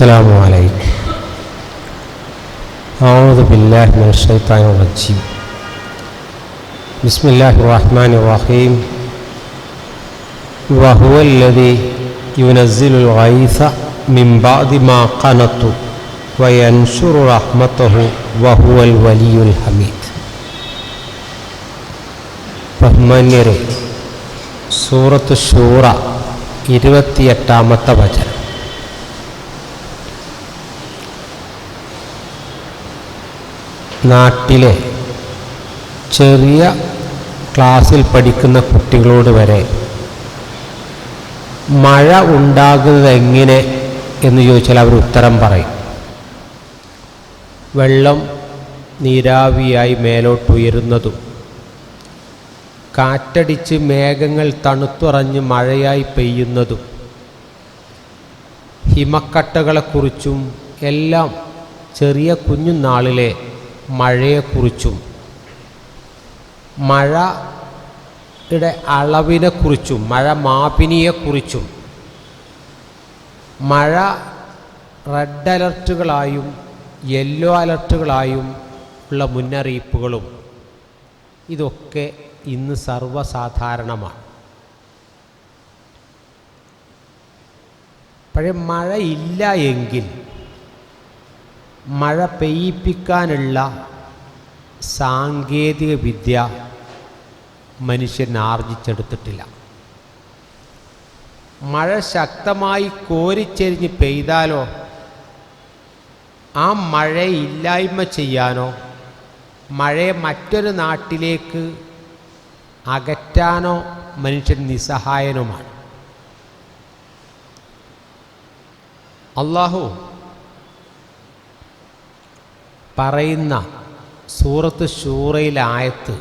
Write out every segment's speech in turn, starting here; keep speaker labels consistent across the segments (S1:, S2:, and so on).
S1: السلام عليكم أعوذ بالله من الشيطان الرجيم بسم الله الرحمن الرحيم وهو الذي ينزل الغيث من بعد ما قنطوا وينشر رحمته وهو الولي الحميد ബഹുമാന്യരെ സൂറത്ത് ഷൂറ ഇരുപത്തിയെട്ടാമത്തെ വചനം നാട്ടിലെ ചെറിയ ക്ലാസ്സിൽ പഠിക്കുന്ന കുട്ടികളോട് വരെ മഴ ഉണ്ടാകുന്നത് എങ്ങനെ എന്ന് ചോദിച്ചാൽ അവർ ഉത്തരം പറയും. വെള്ളം നീരാവിയായി മേലോട്ടുയരുന്നതും കാറ്റടിച്ച് മേഘങ്ങൾ തണുത്തുറഞ്ഞ് മഴയായി പെയ്യുന്നതും ഹിമക്കട്ടകളെക്കുറിച്ചും എല്ലാം ചെറിയ കുഞ്ഞുനാളിലെ മഴയെക്കുറിച്ചും മഴയുടെ അളവിനെക്കുറിച്ചും മഴ മാപിനിയെക്കുറിച്ചും മഴ റെഡ് അലർട്ടുകളായും യെല്ലോ അലർട്ടുകളായും ഉള്ള മുന്നറിയിപ്പുകളും ഇതൊക്കെ ഇന്ന് സർവസാധാരണമാണ്. പഴയ മഴയില്ല എങ്കിൽ മഴ പെയ്യിപ്പിക്കാനുള്ള സാങ്കേതിക വിദ്യ മനുഷ്യൻ ആർജിച്ചെടുത്തിട്ടില്ല മഴ ശക്തമായി കോരിച്ചെരിഞ്ഞ് പെയ്താലോ ആ മഴ ഇല്ലായ്മ ചെയ്യാനോ മഴയെ മറ്റൊരു നാട്ടിലേക്ക് അകറ്റാനോ മനുഷ്യൻ നിസ്സഹായനുമാണ്. അള്ളാഹു പറയുന്ന സൂറത്ത് ഷൂറയിലായത്ത്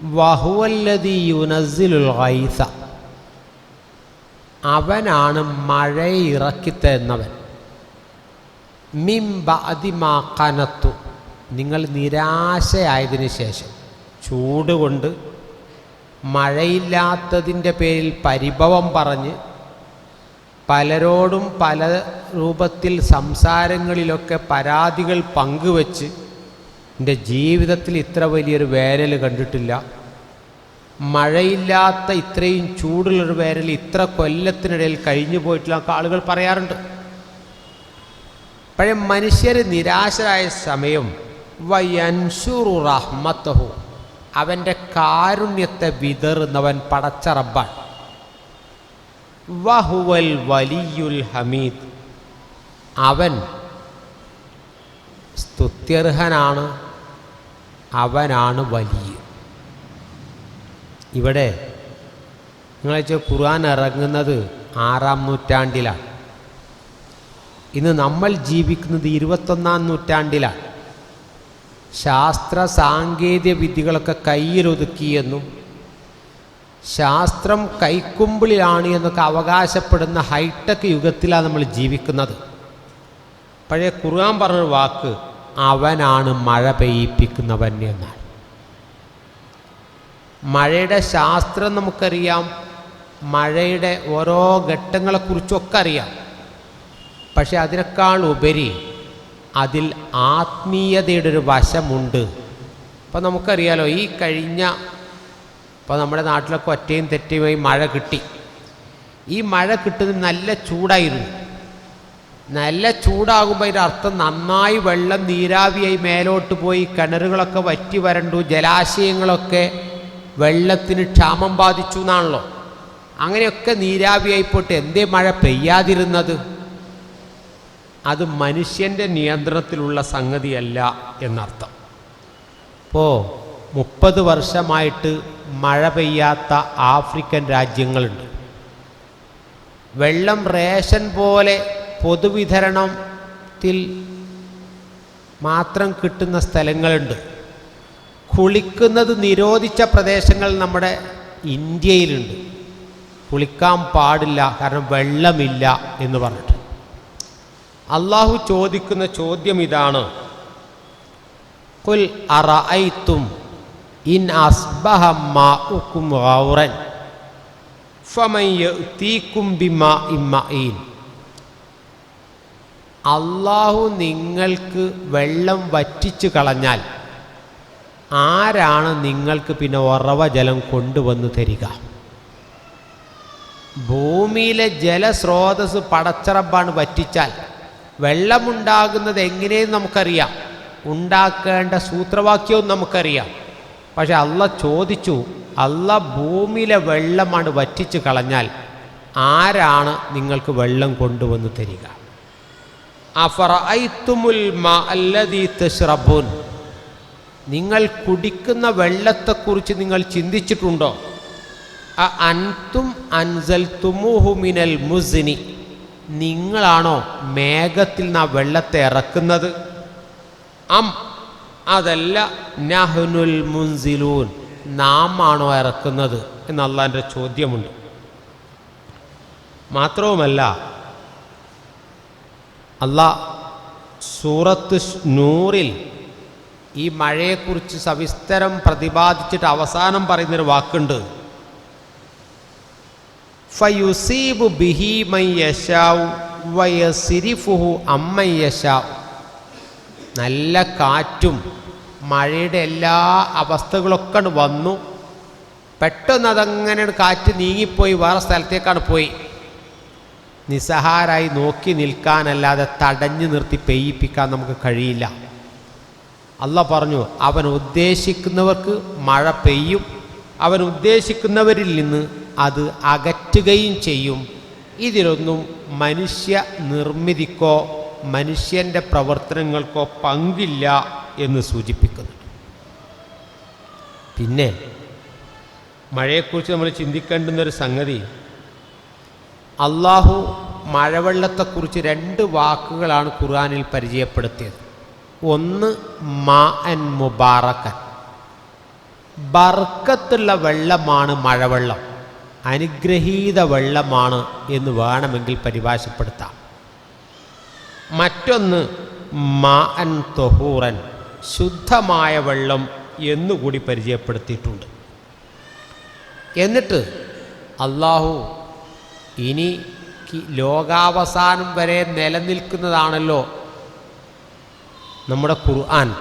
S1: വഹുവല്ലതി യുനസിലുൽ ഗൈസ അവനാണ് മഴയെ ഇറക്കിത്തരുന്നവൻ മിംബ അതിമാ കനത്തു നിങ്ങൾ നിരാശയായതിനു ശേഷം ചൂട് കൊണ്ട് മഴയില്ലാത്തതിന്റെ പേരിൽ പരിഭവം പറഞ്ഞ് പലരോടും പല രൂപത്തിൽ സംസാരങ്ങളിലൊക്കെ പരാതികൾ പങ്കുവച്ച് എന്റെ ജീവിതത്തിൽ ഇത്ര വലിയൊരു വേനൽ കണ്ടിട്ടില്ല. മഴയില്ലാത്ത ഇത്രയും ചൂടുള്ളൊരു വേനൽ ഇത്ര കൊല്ലത്തിനിടയിൽ കഴിഞ്ഞു പോയിട്ടില്ല ആളുകൾ പറയാറുണ്ട്. പഴയ മനുഷ്യർ നിരാശരായ സമയം വയൻഷുറു റഹ്മത്തഹു. അവന്റെ കാരുണ്യത്തെ വിതറുന്നവൻ പടച്ചറബാൻ വഹുവൽ വലിയുൽ ഹമീദ്. അവൻ സ്തുത്യർഹനാണ് അവനാണ് വലിയ. ഇവിടെ നിങ്ങൾ വെച്ചാൽ ഖുർആൻ ഇറങ്ങുന്നത് ആറാം നൂറ്റാണ്ടിലാണ് ഇന്ന് നമ്മൾ ജീവിക്കുന്നത് ഇരുപത്തൊന്നാം നൂറ്റാണ്ടിലാണ് ശാസ്ത്ര സാങ്കേതിക വിദ്യകളൊക്കെ കയ്യിലൊതുക്കിയെന്നും ശാസ്ത്രം കൈക്കുമ്പിളിലാണ് എന്നൊക്കെ അവകാശപ്പെടുന്ന ഹൈടെക് യുഗത്തിലാണ് നമ്മൾ ജീവിക്കുന്നത്. പഴയ ഖുർആൻ പറഞ്ഞൊരു വാക്ക് അവനാണ് മഴ പെയ്യിപ്പിക്കുന്നവൻ എന്നാണ് മഴയുടെ ശാസ്ത്രം നമുക്കറിയാം മഴയുടെ ഓരോ ഘട്ടങ്ങളെക്കുറിച്ചൊക്കെ അറിയാം. പക്ഷെ അതിനേക്കാൾ ഉപരി അതിൽ ആത്മീയതയുടെ ഒരു വശമുണ്ട്. അപ്പം നമുക്കറിയാലോ ഈ കഴിഞ്ഞ ഇപ്പോൾ നമ്മുടെ നാട്ടിലൊക്കെ ഒറ്റയും തെറ്റയുമായി മഴ കിട്ടി. ഈ മഴ കിട്ടുന്നത് നല്ല ചൂടായിരുന്നു. നല്ല ചൂടാകുമ്പോൾ അതിന്റെ അർത്ഥം നന്നായി വെള്ളം നീരാവിയായി മേലോട്ട് പോയി കിണറുകളൊക്കെ വറ്റി വരണ്ടു ജലാശയങ്ങളൊക്കെ വെള്ളത്തിന് ക്ഷാമം ബാധിച്ചു എന്നാണല്ലോ. അങ്ങനെയൊക്കെ നീരാവിയായി പോട്ട് എന്തേ മഴ പെയ്യാതിരുന്നത്? അത് മനുഷ്യന്റെ നിയന്ത്രണത്തിലുള്ള സംഗതിയല്ല എന്നർത്ഥം. ഇപ്പോൾ മുപ്പത് വർഷമായിട്ട് മഴ പെയ്യാത്ത ആഫ്രിക്കൻ രാജ്യങ്ങളുണ്ട്. വെള്ളം റേഷൻ പോലെ പൊതുവിതരണത്തിൽ മാത്രം കിട്ടുന്ന സ്ഥലങ്ങളുണ്ട്. കുളിക്കുന്നത് നിരോധിച്ച പ്രദേശങ്ങൾ നമ്മുടെ ഇന്ത്യയിലുണ്ട്. കുളിക്കാൻ പാടില്ല കാരണം വെള്ളമില്ല എന്ന് പറഞ്ഞിട്ട്. അള്ളാഹു ചോദിക്കുന്ന ചോദ്യം ഇതാണ്. കുൽ അറഅയ്തും ഇൻ അസ്ബഹ മാഉക്കും ഗൗറൻ ഫമൻ യഅ്തീകും ബിമാഇൻ മഈൻ അള്ളാഹു നിങ്ങൾക്ക് വെള്ളം വറ്റിച്ചു കളഞ്ഞാൽ ആരാണ് നിങ്ങൾക്ക് പിന്നെ ഉറവ ജലം കൊണ്ടുവന്ന് തരിക? ഭൂമിയിലെ ജലസ്രോതസ് പടച്ചറബാണ് വറ്റിച്ചാൽ വെള്ളമുണ്ടാകുന്നത് എങ്ങനെയെന്ന് നമുക്കറിയാം. ഉണ്ടാക്കേണ്ട സൂത്രവാക്യവും നമുക്കറിയാം. പക്ഷെ അല്ല ചോദിച്ചു അല്ല ഭൂമിയിലെ വെള്ളമാണ് വറ്റിച്ച് കളഞ്ഞാൽ ആരാണ് നിങ്ങൾക്ക് വെള്ളം കൊണ്ടുവന്ന് തരിക? നിങ്ങൾ കുടിക്കുന്ന വെള്ളത്തെക്കുറിച്ച് നിങ്ങൾ ചിന്തിച്ചിട്ടുണ്ടോ? അൻതും മുസ്നി. നിങ്ങളാണോ മേഘത്തിൽ നിന്ന് ആ വെള്ളത്തെ ഇറക്കുന്നത്? അം അതല്ല നഹ്നുൽ മുൻസിലൂൻ. നാം ആണോ ഇറക്കുന്നത് എന്ന് അള്ളാന്റെ ചോദ്യമുണ്ട്. മാത്രവുമല്ല അള്ളാ സൂറത്ത് നൂറിൽ ഈ മഴയെക്കുറിച്ച് സവിസ്തരം പ്രതിപാദിച്ചിട്ട് അവസാനം പറയുന്നൊരു വാക്കുണ്ട്. ഫയുസീബു ബിഹി മൈ യശാവു വയസിരിഫുഹു അമ്മ നല്ല കാറ്റും മഴയുടെ എല്ലാ അവസ്ഥകളൊക്കെ വന്നു. പെട്ടെന്ന് അതങ്ങനെ കാറ്റ് നീങ്ങിപ്പോയി വേറെ സ്ഥലത്തേക്കാണ് പോയി. നിസ്സഹാരായി നോക്കി നിൽക്കാനല്ലാതെ തടഞ്ഞു നിർത്തി പെയ്യിപ്പിക്കാൻ നമുക്ക് കഴിയില്ല. അല്ല പറഞ്ഞു അവൻ ഉദ്ദേശിക്കുന്നവർക്ക് മഴ പെയ്യും. അവൻ ഉദ്ദേശിക്കുന്നവരിൽ നിന്ന് അത് അകറ്റുകയും ചെയ്യും. ഇതിലൊന്നും മനുഷ്യ നിർമ്മിതിക്കോ മനുഷ്യന്റെ പ്രവർത്തനങ്ങൾക്കോ പങ്കില്ല എന്ന് സൂചിപ്പിക്കുന്നു. പിന്നെ മഴയെക്കുറിച്ച് നമ്മൾ ചിന്തിക്കേണ്ടുന്നൊരു സംഗതി അള്ളാഹു മഴവെള്ളത്തെക്കുറിച്ച് രണ്ട് വാക്കുകളാണ് ഖുർആാനിൽ പരിചയപ്പെടുത്തിയത്. ഒന്ന് മാ അൻ മുബാറക്കൻ ബർക്കത്തുള്ള വെള്ളമാണ് മഴവെള്ളം. അനുഗ്രഹീത വെള്ളമാണ് എന്ന് വേണമെങ്കിൽ പരിഭാഷപ്പെടുത്താം. മറ്റൊന്ന് മാ അൻ തൊഹൂറൻ ശുദ്ധമായ വെള്ളം എന്നുകൂടി പരിചയപ്പെടുത്തിയിട്ടുണ്ട്. എന്നിട്ട് അള്ളാഹു ഇനി ലോകാവസാനം വരെ നിലനിൽക്കുന്നതാണല്ലോ നമ്മുടെ ഖുർആൻ.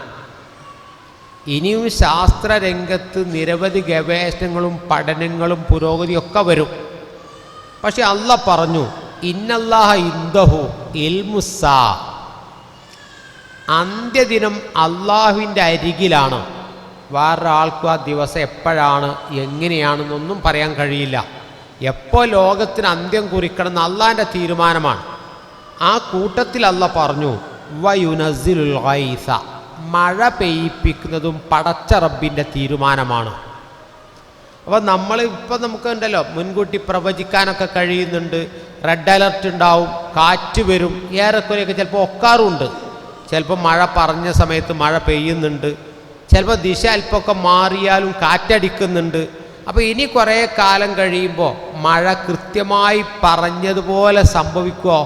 S1: ഇനിയും ശാസ്ത്രരംഗത്ത് നിരവധി ഗവേഷണങ്ങളും പഠനങ്ങളും പുരോഗതിയൊക്കെ വരും. പക്ഷെ അല്ല പറഞ്ഞു ഇന്നല്ലാഹ അന്ത്യദിനം അള്ളാഹുവിന്റെ അരികിലാണ്. വേറൊരാൾക്കും ആ ദിവസം എപ്പോഴാണ് എങ്ങനെയാണെന്നൊന്നും പറയാൻ കഴിയില്ല. എപ്പോൾ ലോകത്തിന് അന്ത്യം കുറിക്കണം എന്ന് അള്ളാഹിന്റെ തീരുമാനമാണ്. ആ കൂട്ടത്തിൽ അല്ല പറഞ്ഞു വയുനസിലുൽ മഴ പെയ്യിപ്പിക്കുന്നതും പടച്ച റബ്ബിന്റെ തീരുമാനമാണ്. അപ്പോൾ നമ്മൾ ഇപ്പം നമുക്കുണ്ടല്ലോ മുൻകൂട്ടി പ്രവചിക്കാനൊക്കെ കഴിയുന്നുണ്ട്. റെഡ് അലർട്ട് ഉണ്ടാവും കാറ്റ് വരും ഏറെക്കുറെയൊക്കെ ചിലപ്പോൾ ഒക്കാറുണ്ട്. ചിലപ്പോൾ മഴ പറഞ്ഞ സമയത്ത് മഴ പെയ്യുന്നുണ്ട്. ചിലപ്പോൾ ദിശ അല്പമൊക്കെ മാറിയാലും കാറ്റടിക്കുന്നുണ്ട്. അപ്പോൾ ഇനി കുറേ കാലം കഴിയുമ്പോൾ മഴ കൃത്യമായി പറഞ്ഞതുപോലെ സംഭവിക്കുമോ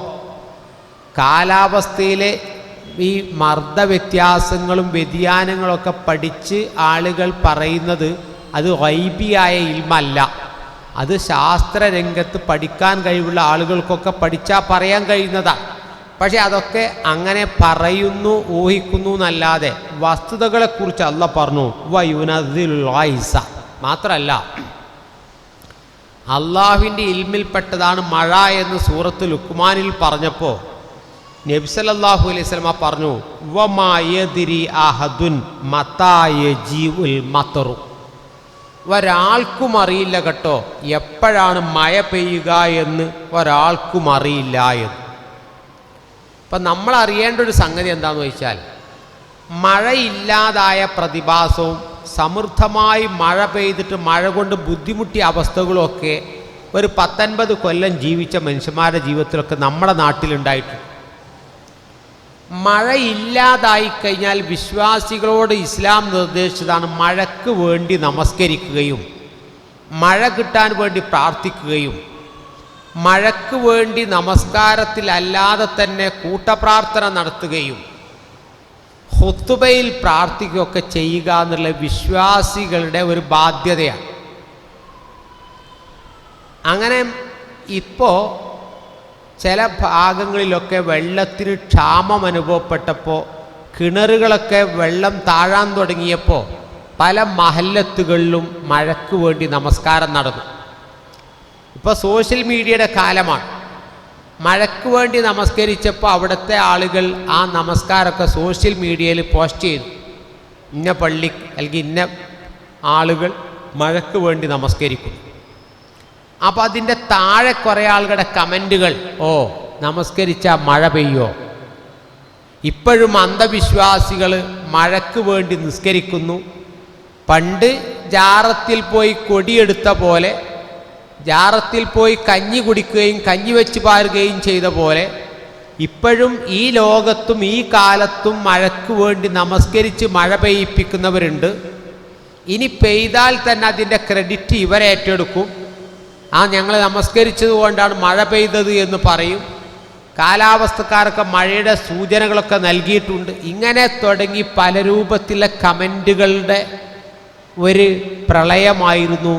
S1: കാലാവസ്ഥയിലെ ഈ മർദ്ദ വ്യത്യാസങ്ങളും വ്യതിയാനങ്ങളൊക്കെ പഠിച്ച് ആളുകൾ പറയുന്നത് അത് വൈബിയായ ഇൽമല്ല. അത് ശാസ്ത്രരംഗത്ത് പഠിക്കാൻ കഴിവുള്ള ആളുകൾക്കൊക്കെ പഠിച്ചാൽ പറയാൻ കഴിയുന്നതാണ് പക്ഷെ അതൊക്കെ അങ്ങനെ പറയുന്നു ഊഹിക്കുന്നു എന്നല്ലാതെ വസ്തുതകളെക്കുറിച്ച് അല്ല പറഞ്ഞു. വയുനദിൽസ മാത്രമല്ല അള്ളാഹുവിന്റെ ഇൽമിൽപ്പെട്ടതാണ് മഴ എന്ന് സൂറത്ത് ലുക്മാനിൽ പറഞ്ഞപ്പോൾ നബ്സലല്ലാഹു അലൈഹി സ്വലമ പറഞ്ഞു വമായതിരി അഹദുൻ മത്തായ ജീവുൽ മത്തറു ഒരാൾക്കും അറിയില്ല കേട്ടോ. എപ്പോഴാണ് മഴ പെയ്യുക എന്ന് ഒരാൾക്കും അറിയില്ല എന്ന്. അപ്പം നമ്മൾ അറിയേണ്ട ഒരു സംഗതി എന്താണെന്ന് വെച്ചാൽ മഴയില്ലാതായ പ്രതിഭാസവും സമൃദ്ധമായി മഴ പെയ്തിട്ട് മഴ കൊണ്ട് ബുദ്ധിമുട്ടിയ അവസ്ഥകളൊക്കെ ഒരു പത്തൊൻപത് കൊല്ലം ജീവിച്ച മനുഷ്യന്മാരുടെ ജീവിതത്തിലൊക്കെ നമ്മുടെ നാട്ടിലുണ്ടായിട്ടുണ്ട്. മഴ ഇല്ലാതായി കഴിഞ്ഞാൽ വിശ്വാസികളോട് ഇസ്ലാം നിർദ്ദേശിച്ചതാണ് മഴയ്ക്ക് വേണ്ടി നമസ്കരിക്കുകയും മഴ കിട്ടാൻ വേണ്ടി പ്രാർത്ഥിക്കുകയും. മഴയ്ക്ക് വേണ്ടി നമസ്കാരത്തിലല്ലാതെ തന്നെ കൂട്ടപ്രാർത്ഥന നടത്തുകയും ഹുത്തുബയിൽ പ്രാർത്ഥിക്കുകയൊക്കെ ചെയ്യുക എന്നുള്ള വിശ്വാസികളുടെ ഒരു ബാധ്യതയാണ്. അങ്ങനെ ഇപ്പോൾ ചില ഭാഗങ്ങളിലൊക്കെ വെള്ളത്തിന് ക്ഷാമം അനുഭവപ്പെട്ടപ്പോൾ കിണറുകളൊക്കെ വെള്ളം താഴാൻ തുടങ്ങിയപ്പോൾ പല മഹല്ലത്തുകളിലും മഴയ്ക്ക് വേണ്ടി നമസ്കാരം നടന്നു. ഇപ്പോൾ സോഷ്യൽ മീഡിയയുടെ കാലമാണ്. മഴയ്ക്ക് വേണ്ടി നമസ്കരിച്ചപ്പോൾ അവിടുത്തെ ആളുകൾ ആ നമസ്കാരമൊക്കെ സോഷ്യൽ മീഡിയയിൽ പോസ്റ്റ് ചെയ്തു. ഇന്ന പള്ളി അല്ലെങ്കിൽ ഇന്ന ആളുകൾ മഴയ്ക്ക് വേണ്ടി നമസ്കരിക്കുന്നു. അപ്പോൾ അതിന്റെ താഴെ കുറേ ആളുകളുടെ കമന്റുകൾ ഓ നമസ്കരിച്ച മഴ പെയ്യോ? ഇപ്പോഴും അന്ധവിശ്വാസികൾ മഴയ്ക്ക് വേണ്ടി നിസ്കരിക്കുന്നു. പണ്ട് ജാറത്തിൽ പോയി കൊടിയെടുത്ത പോലെ ജാറത്തിൽ പോയി കഞ്ഞി കുടിക്കുകയും കഞ്ഞി വെച്ച് പാരുകയും ചെയ്ത പോലെ ഇപ്പോഴും ഈ ലോകത്തും ഈ കാലത്തും മഴയ്ക്ക് വേണ്ടി നമസ്കരിച്ച് മഴ പെയ്യിപ്പിക്കുന്നവരുണ്ട്. ഇനി പെയ്താൽ തന്നെ അതിന്റെ ക്രെഡിറ്റ് ഇവരെ ഏറ്റെടുക്കും ആ ഞങ്ങൾ നമസ്കരിച്ചത് കൊണ്ടാണ് മഴ പെയ്തത് എന്ന് പറയും. കാലാവസ്ഥക്കാർക്ക് മഴയുടെ സൂചനകളൊക്കെ നൽകിയിട്ടുണ്ട്. ഇങ്ങനെ തുടങ്ങി പല രൂപത്തിലെ കമന്റുകളുടെ ഒരു പ്രളയമായിരുന്നു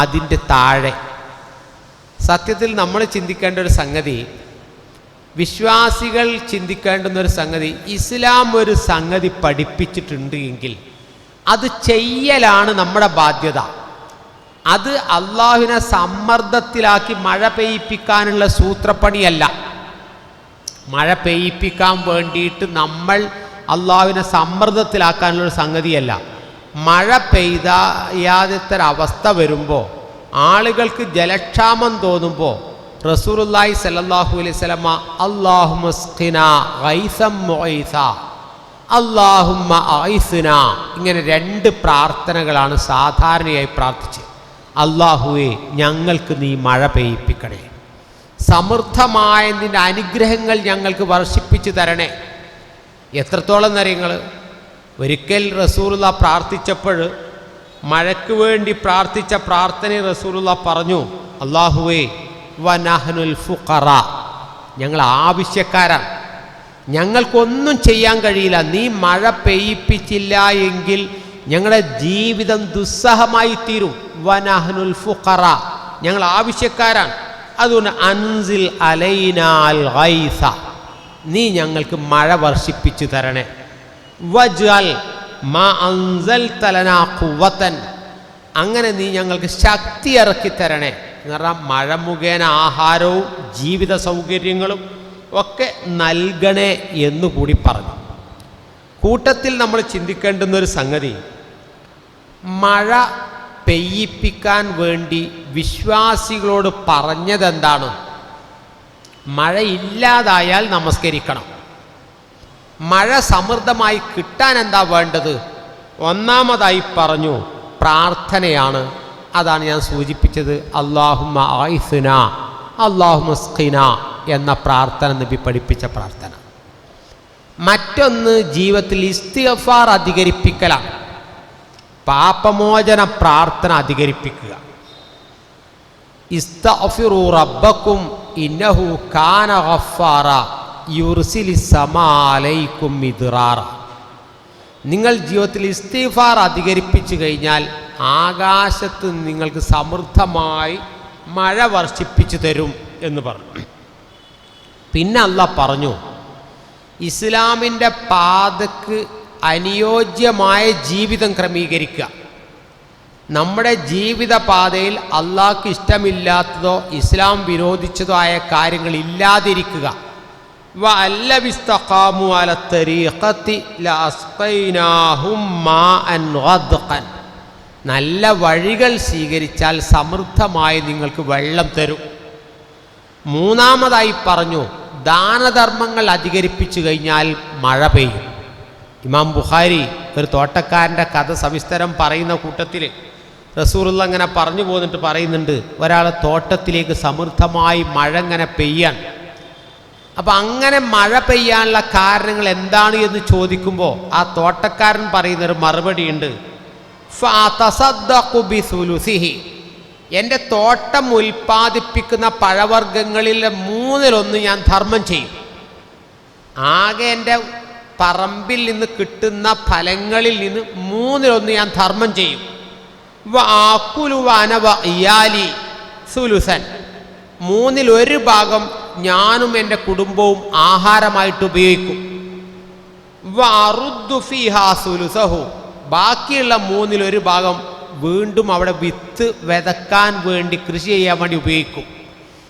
S1: അതിന്റെ താഴെ. സത്യത്തിൽ നമ്മൾ ചിന്തിക്കേണ്ട ഒരു സംഗതി വിശ്വാസികൾ ചിന്തിക്കേണ്ടുന്ന ഒരു സംഗതി ഇസ്ലാം ഒരു സംഗതി പഠിപ്പിച്ചിട്ടുണ്ട് എങ്കിൽ അത് ചെയ്യലാണ് നമ്മുടെ ബാധ്യത. അത് അള്ളാഹുവിനെ സമ്മർദ്ദത്തിലാക്കി മഴ പെയ്യിപ്പിക്കാനുള്ള സൂത്രപ്പണിയല്ല. മഴ പെയ്യിപ്പിക്കാൻ വേണ്ടിയിട്ട് നമ്മൾ അള്ളാഹുവിനെ സമ്മർദ്ദത്തിലാക്കാനുള്ള സംഗതിയല്ല. മഴ അവസ്ഥ വരുമ്പോൾ ആളുകൾക്ക് ജലക്ഷാമം തോന്നുമ്പോൾ റസൂറുല്ലായി സലല്ലാഹു അലൈഹി സ്വലമ അള്ളാഹുമസ്ഖിന അള്ളാഹുമ്മ ഇങ്ങനെ രണ്ട് പ്രാർത്ഥനകളാണ് സാധാരണയായി പ്രാർത്ഥിച്ചത്. അള്ളാഹുവെ ഞങ്ങൾക്ക് നീ മഴ പെയ്യിപ്പിക്കണേ. സമൃദ്ധമായ നിന്റെ അനുഗ്രഹങ്ങൾ ഞങ്ങൾക്ക് വർഷിപ്പിച്ചു തരണേ. എത്രത്തോളം നിറയങ്ങൾ ഒരിക്കൽ റസൂറുള്ള പ്രാർത്ഥിച്ചപ്പോൾ മഴയ്ക്ക് വേണ്ടി പ്രാർത്ഥിച്ച പ്രാർത്ഥന റസൂറുള്ള പറഞ്ഞു അള്ളാഹുവേ വനഹനുൽ ഫുഖറ ഞങ്ങൾ ആവശ്യക്കാരാണ്. ഞങ്ങൾക്കൊന്നും ചെയ്യാൻ കഴിയില്ല. നീ മഴ പെയ്യിപ്പിച്ചില്ല എങ്കിൽ ഞങ്ങളുടെ ജീവിതം ദുസ്സഹമായി തീരും. വനഹനുൽ ഫുഖറ. ഞങ്ങൾ ആവശ്യക്കാരാണ്. അതുകൊണ്ട് അൻസിൽ അലൈനാൽ നീ ഞങ്ങൾക്ക് മഴ വർഷിപ്പിച്ചു തരണേ. വജ്അൽ മാ അൻസൽ തലനാ കുവത്തൻ അങ്ങനെ നീ ഞങ്ങൾക്ക് ശക്തി ഇറക്കി തരണേ. എന്ന് പറഞ്ഞാൽ മഴ മുഖേന ആഹാരവും ജീവിത സൗകര്യങ്ങളും ഒക്കെ നൽകണേ എന്നുകൂടി പറഞ്ഞു. കൂട്ടത്തിൽ നമ്മൾ ചിന്തിക്കേണ്ടുന്ന ഒരു സംഗതി മഴ പെയ്യിപ്പിക്കാൻ വേണ്ടി വിശ്വാസികളോട് പറഞ്ഞതെന്താണ്? മഴ ഇല്ലാതായാൽ നമസ്കരിക്കണം. മഴ സമൃദ്ധമായി കിട്ടാൻ എന്താ വേണ്ടത്? ഒന്നാമതായി പറഞ്ഞു പ്രാർത്ഥനയാണ്. അതാണ് ഞാൻ സൂചിപ്പിച്ചത്. അള്ളാഹുമ ആയിസുന അള്ളാഹുമസ്ഖിന എന്ന പ്രാർത്ഥന നബി പഠിപ്പിച്ച പ്രാർത്ഥന. മറ്റൊന്ന് ജീവിതത്തിൽ ഇസ്തിഗഫാർ അധികരിപ്പിക്കലാണ്. പാപമോചന പ്രാർത്ഥന അധികരിപ്പിക്കുക. ഇസ്തഫിറു റബ്ബക്കും ഇന്നഹു കാന ഗഫാറ യുർസിലി സമാലയിക്കും മിദ്റാറ. നിങ്ങൾ ജീവിതത്തിൽ ഇസ്തീഫാർ അധികരിപ്പിച്ചു കഴിഞ്ഞാൽ ആകാശത്ത് നിങ്ങൾക്ക് സമൃദ്ധമായി മഴ വർഷിപ്പിച്ചു തരും എന്ന് പറഞ്ഞു. പിന്നെ അല്ല പറഞ്ഞു ഇസ്ലാമിന്റെ പാതക്ക് അനുയോജ്യമായ ജീവിതം ക്രമീകരിക്കുക. നമ്മുടെ ജീവിതപാതയിൽ അള്ളാഹ്ക്ക് ഇഷ്ടമില്ലാത്തതോ ഇസ്ലാം വിരോധിച്ചതോ ആയ കാര്യങ്ങൾ ഇല്ലാതിരിക്കുക. നല്ല വഴികൾ സ്വീകരിച്ചാൽ സമൃദ്ധമായി നിങ്ങൾക്ക് വെള്ളം തരും. മൂന്നാമതായി പറഞ്ഞു ദാനധർമ്മങ്ങൾ അധികരിപ്പിച്ചു കഴിഞ്ഞാൽ മഴ പെയ്യും. ഇമാം ബുഖാരി ഒരു തോട്ടക്കാരന്റെ കഥ സവിസ്തരം പറയുന്ന കൂട്ടത്തിൽ റസൂറുള്ള അങ്ങനെ പറഞ്ഞു പോന്നിട്ട് പറയുന്നുണ്ട് ഒരാൾ തോട്ടത്തിലേക്ക് സമൃദ്ധമായി മഴ ഇങ്ങനെ പെയ്യാൻ. അപ്പം അങ്ങനെ മഴ പെയ്യാനുള്ള കാരണങ്ങൾ എന്താണ് എന്ന് ചോദിക്കുമ്പോൾ ആ തോട്ടക്കാരൻ പറയുന്നൊരു മറുപടിയുണ്ട് എന്റെ തോട്ടം ഉൽപ്പാദിപ്പിക്കുന്ന പഴവർഗങ്ങളിലെ മൂന്നിലൊന്ന് ഞാൻ ധർമ്മം ചെയ്യും. ആകെ എന്റെ പറമ്പിൽ നിന്ന് കിട്ടുന്ന ഫലങ്ങളിൽ നിന്ന് മൂന്നിലൊന്ന് ഞാൻ ധർമ്മം ചെയ്യും. വാക്കുലുവാനവ ഇയാലി സുലുസൻ. മൂന്നിൽ ഒരു ഭാഗം ഞാനും എന്റെ കുടുംബവും ആഹാരമായിട്ട് ഉപയോഗിക്കും. സുലുസഹു. ബാക്കിയുള്ള മൂന്നിലൊരു ഭാഗം വീണ്ടും അവിടെ വിത്ത് വിതക്കാൻ വേണ്ടി കൃഷി ചെയ്യാൻ വേണ്ടി ഉപയോഗിക്കും.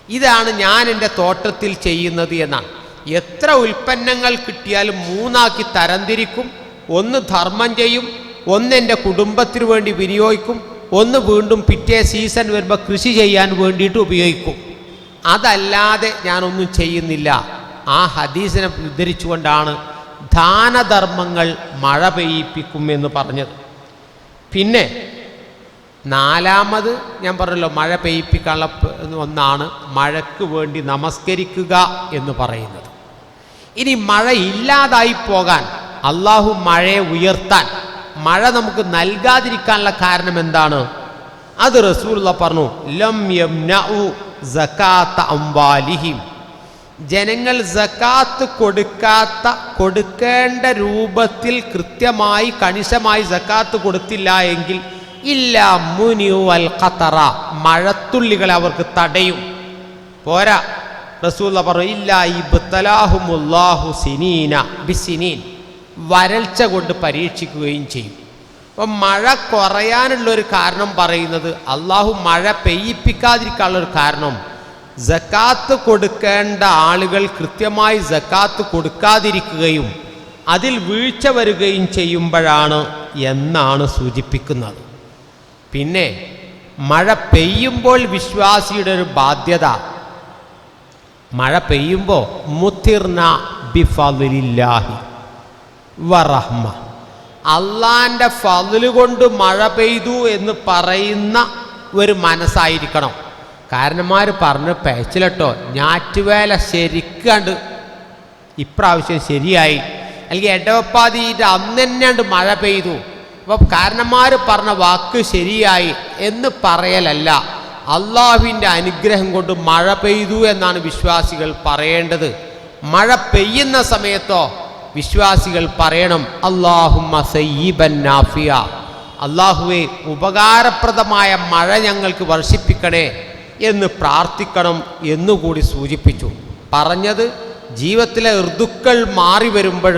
S1: ഇതാണ് ഞാൻ എന്റെ തോട്ടത്തിൽ ചെയ്യുന്നത് എന്നാണ്. എത്ര ഉൽപ്പന്നങ്ങൾ കിട്ടിയാലും മൂന്നാക്കി തരംതിരിക്കും. ഒന്ന് ധർമ്മം ചെയ്യും ഒന്ന് എന്റെ കുടുംബത്തിന് വേണ്ടി വിനിയോഗിക്കും ഒന്ന് വീണ്ടും പിറ്റേ സീസൺ വരുമ്പോൾ കൃഷി ചെയ്യാൻ വേണ്ടിയിട്ട് ഉപയോഗിക്കും. അതല്ലാതെ ഞാനൊന്നും ചെയ്യുന്നില്ല. ആ ഹദീസിനെ ഉദ്ധരിച്ചുകൊണ്ടാണ് ദാനധർമ്മങ്ങൾ മഴ പെയ്യിപ്പിക്കും എന്ന് പറഞ്ഞത്. പിന്നെ നാലാമത് ഞാൻ പറഞ്ഞല്ലോ മഴ പെയ്യിപ്പിക്കാനുള്ള ഒന്നാണ് മഴയ്ക്ക് വേണ്ടി നമസ്കരിക്കുക എന്ന് പറയുന്നത്. ഇനി മഴ ഇല്ലാതായി പോകാൻ അള്ളാഹു മഴയെ ഉയർത്താൻ മഴ നമുക്ക് നൽകാതിരിക്കാനുള്ള കാരണം എന്താണ്? അത് റസൂലുള്ള പറഞ്ഞു ലം അംവാലിഹിം. ജനങ്ങൾ സക്കാത്ത് കൊടുക്കാത്ത കൊടുക്കേണ്ട രൂപത്തിൽ കൃത്യമായി കണിശമായി സക്കാത്ത് കൊടുത്തില്ല എങ്കിൽ ഇല്ല മുനിയു അൽ ഖത്തറ മഴത്തുള്ളികളെ അവർക്ക് തടയും. പോരാ. റസൂല്ല പറയും സിനീന ബിസിനീൻ. വരൾച്ച കൊണ്ട് പരീക്ഷിക്കുകയും ചെയ്യും. അപ്പം മഴ കുറയാനുള്ള ഒരു കാരണം പറയുന്നത് അള്ളാഹു മഴ പെയ്യിപ്പിക്കാതിരിക്കാനുള്ള ഒരു കാരണം ജക്കാത്ത് കൊടുക്കേണ്ട ആളുകൾ കൃത്യമായി ജക്കാത്ത് കൊടുക്കാതിരിക്കുകയും അതിൽ വീഴ്ച വരികയും ചെയ്യുമ്പോഴാണ് എന്നാണ് സൂചിപ്പിക്കുന്നത്. പിന്നെ മഴ പെയ്യുമ്പോൾ വിശ്വാസിയുടെ ഒരു ബാധ്യത മഴ പെയ്യുമ്പോൾ മുത്തിർന ബിഫലില്ലാഹി വറഹ്മ. അള്ളാന്റെ ഫതിൽ കൊണ്ട് മഴ പെയ്തു എന്ന് പറയുന്ന ഒരു മനസ്സായിരിക്കണം. കാരണന്മാർ പറഞ്ഞ് പേച്ചിലട്ടോ ഞാറ്റുവേല ശരിക്കാണ്ട് ഇപ്രാവശ്യം ശരിയായി. അല്ലെങ്കിൽ ഇടവപ്പാതിയിട്ട് അന്ന് തന്നെയാണ്ട് മഴ പെയ്തു. അപ്പം കാരണന്മാർ പറഞ്ഞ വാക്ക് ശരിയായി എന്ന് പറയലല്ല. അള്ളാഹുവിന്റെ അനുഗ്രഹം കൊണ്ട് മഴ പെയ്തു എന്നാണ് വിശ്വാസികൾ പറയേണ്ടത്. മഴ പെയ്യുന്ന സമയത്തോ വിശ്വാസികൾ പറയണം അള്ളാഹുമ്മ സയ്യിബൻ അള്ളാഹുവെ ഉപകാരപ്രദമായ മഴ ഞങ്ങൾക്ക് വർഷിപ്പിക്കണേ എന്ന് പ്രാർത്ഥിക്കണം എന്നുകൂടി സൂചിപ്പിച്ചു. പറഞ്ഞത് ജീവിതത്തിലെ ഋതുക്കൾ മാറി വരുമ്പോൾ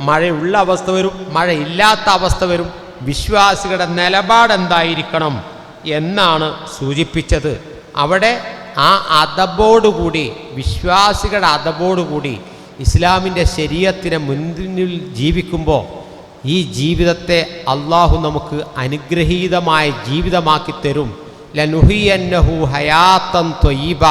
S1: മഴയുള്ള അവസ്ഥ വരും മഴയില്ലാത്ത അവസ്ഥ വരും. വിശ്വാസികളുടെ നിലപാട് എന്തായിരിക്കണം എന്നാണ് സൂചിപ്പിച്ചത്. അവിടെ ആ അതബോടുകൂടി വിശ്വാസികളുടെ അതബോടുകൂടി ഇസ്ലാമിന്റെ ശരീരത്തിന് മുന്നിൽ ജീവിക്കുമ്പോൾ ഈ ജീവിതത്തെ അള്ളാഹു നമുക്ക് അനുഗ്രഹീതമായ ജീവിതമാക്കി തരും. ലനുഹിയന്നഹു ഹയാത്തൻ ത്വയ്ബ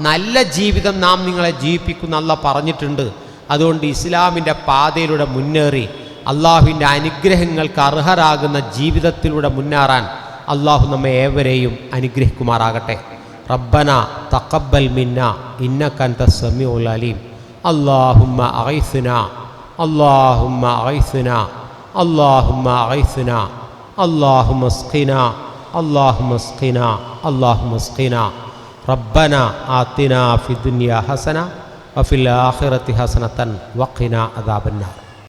S1: നല്ല ജീവിതം നാം നിങ്ങളെ ജീവിപ്പിക്കുന്ന അല്ല പറഞ്ഞിട്ടുണ്ട്. അതുകൊണ്ട് ഇസ്ലാമിന്റെ പാതയിലൂടെ മുന്നേറി അള്ളാഹുവിന്റെ അനുഗ്രഹങ്ങൾക്ക് അർഹരാകുന്ന ജീവിതത്തിലൂടെ മുന്നേറാൻ അള്ളാഹു നമ്മെ ഏവരെയും അനുഗ്രഹിക്കുമാറാകട്ടെ റബ്ബന തക്കബൽ മിന്ന ഇന്നക്കന്ത സമി ഉലീം അള്ളാഹുമ്മ അഹൈസുന അള്ളാഹുമ്മ അഹൈസുന അള്ളാഹുമ്മ അഹൈസുന അള്ളാഹുമസ്ഖിന അള്ളാഹുമസ്ഖിന അള്ളാഹുമസ്ഖിന റബ്ബന ആത്തിന ഫിദുനിയ ഹസന വഫിൽ ആഖിറത്തി ഹസനത്തൻ വഖിന അദാബന്നാർ